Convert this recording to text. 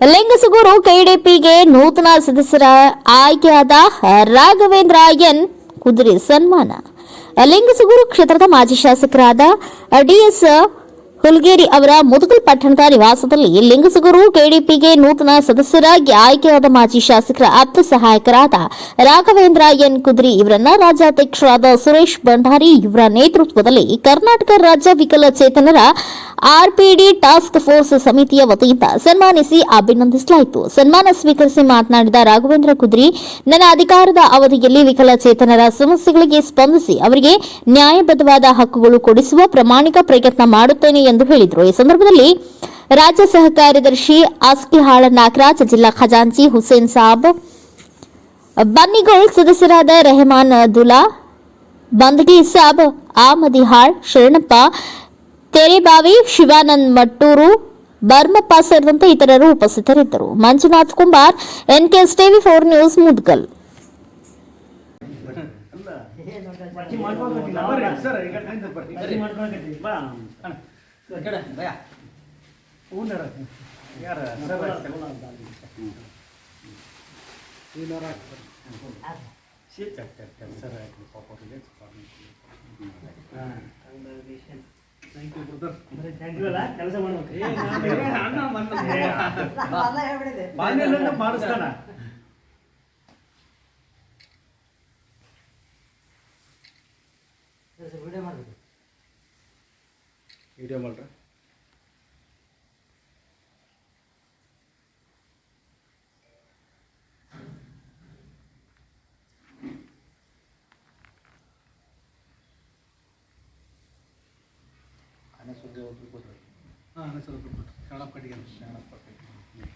ಲಿಂಗಸುಗೂರು ಕೆಡಿಪಿಗೆ ನೂತನ ಸದಸ್ಯರ ಆಯ್ಕೆಯಾದ ರಾಘವೇಂದ್ರ ಎನ್ ಕುದುರೆ ಸನ್ಮಾನ. ಲಿಂಗಸಗೂರು ಕ್ಷೇತ್ರದ ಮಾಜಿ ಶಾಸಕರಾದ ಡಿಎಸ್ ಹುಲ್ಗೇರಿ ಅವರ ಮುದುಗಲ್ ಪಟ್ಟಣದ ನಿವಾಸದಲ್ಲಿ ಲಿಂಗಸಗೂರು ಕೆಡಿಪಿಗೆ ನೂತನ ಸದಸ್ಯರಾಗಿ ಆಯ್ಕೆಯಾದ ಮಾಜಿ ಶಾಸಕರ ಅರ್ಥ ಸಹಾಯಕರಾದ ರಾಘವೇಂದ್ರ ಎನ್ ಕುದ್ರಿ ಇವರನ್ನ ರಾಜ್ಯಾಧ್ಯಕ್ಷರಾದ ಸುರೇಶ್ ಭಂಡಾರಿ ಇವರ ನೇತೃತ್ವದಲ್ಲಿ ಕರ್ನಾಟಕ ರಾಜ್ಯ ವಿಕಲಚೇತನರ ಆರ್ಪಿಡಿ ಟಾಸ್ಕ್ ಫೋರ್ಸ್ ಸಮಿತಿಯ ವತಿಯಿಂದ ಸನ್ಮಾನಿಸಿ ಅಭಿನಂದಿಸಲಾಯಿತು. ಸನ್ಮಾನ ಸ್ವೀಕರಿಸಿ ಮಾತನಾಡಿದ ರಾಘವೇಂದ್ರ ಕುದ್ರಿ, ನನ್ನ ಅಧಿಕಾರದ ಅವಧಿಯಲ್ಲಿ ವಿಕಲಚೇತನರ ಸಮಸ್ಯೆಗಳಿಗೆ ಸ್ಪಂದಿಸಿ ಅವರಿಗೆ ನ್ಯಾಯಬದ್ಧವಾದ ಹಕ್ಕುಗಳು ಕೊಡಿಸುವ ಪ್ರಾಮಾಣಿಕ ಪ್ರಯತ್ನ ಮಾಡುತ್ತೇನೆ ಎಂದು ಹೇಳಿದರು. ಈ ಸಂದರ್ಭದಲ್ಲಿ ರಾಜ್ಯ ಸಹ ಕಾರ್ಯದರ್ಶಿ ಆಸ್ಕಿಹಾಳ ನಾಗರಾಜ್, ಜಿಲ್ಲಾ ಖಜಾಂಚಿ ಹುಸೇನ್ ಸಾಬ್, ಬನ್ನಿಗೋಳ್ ಸದಸ್ಯರಾದ ರೆಹಮಾನ್ ದುಲಾ ಬಂದಗಿ ಸಾಬ್, ಆಮದಿಹಾಳ್ ಶರಣಪ್ಪ ತೆರೆಬಾವಿ ಶಿವಾನಂದ್ ಮಟ್ಟೂರು ಬರ್ಮಪ್ಪ ಸೇರಿದಂತೆ ಇತರರು ಉಪಸ್ಥಿತರಿದ್ದರು Manjunath Kumbar NKS TV four news Mudgal sir ಕೆಲಸ ಮಾಡ್ಬೇಕು. ಮಾಡಿಸ್ತಾನ. ವಿಡಿಯೋ ಮಾಡ್ರ. ಹಾಂ ಅನಸರ ಕನ್ನಡ ಕಟ್ಟಿಗೆ ಶರಣಪ್ಪ ಕಟ್ಟಿಗೆ.